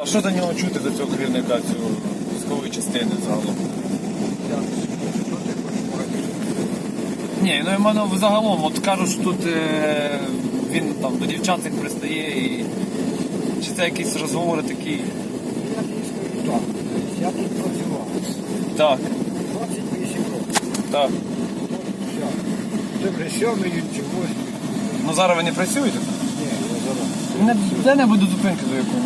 А що за нього чути до цього керівника цього військової частини загалом? Ні, ну я мене загалом, от кажуть, що тут е, він там до дівчат пристає і чи це якісь розговори такі. Я так. Я тут працював Так, 28 років. так. Це сьомий чи восьмий. Ну зараз ви не працюєте? Ні, я зараз. Не, де не буде зупинки до якої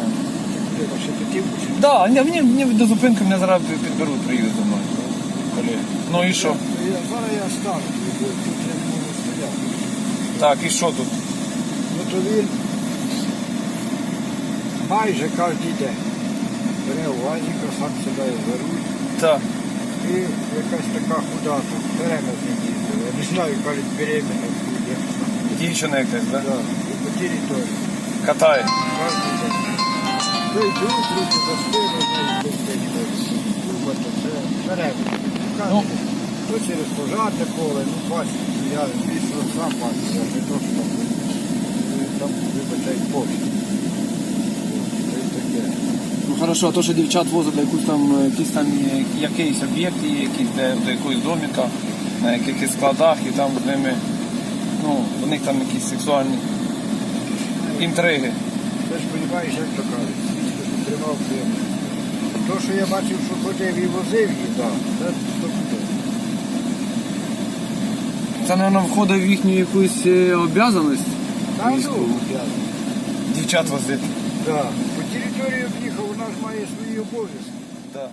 ще. Да, ні, мені, мені до зупинки мене зараз підберуть, приїдуть за мною. Ну і що? Зараз я стану, тут я не можу стояти. Так, і що тут? Ну то він майже кожен день бере УАЗіка, сам себе за руль. Так. І якась така худа тут беременна їздила. Я не знаю, кажуть, беременна буде. Дівчина якась, так? Да, і по території. Катає. Кожен день. Ну і руки за спину, ну. Ну. Через пожарне поле, ну бачите, я звісно сам бачу, я не то, що там. Це й таке. Ну хорошо, а то, що дівчат возять до якусь там, е, якийсь там е, якийсь об'єкт, є, якийсь, де, до якогось доміка, на якихось складах, і там з ними, ну, у них там якісь сексуальні інтриги. Ти ж розумієш, як то кажуть, прямо. То, що я бачив, що ходив і возив її, так, це мабуть, входить в їхню якусь е, обов'язаність Та ну, я, Дівчат возити. да. По території об'їхав, вона ж має свої обов'язки. Да.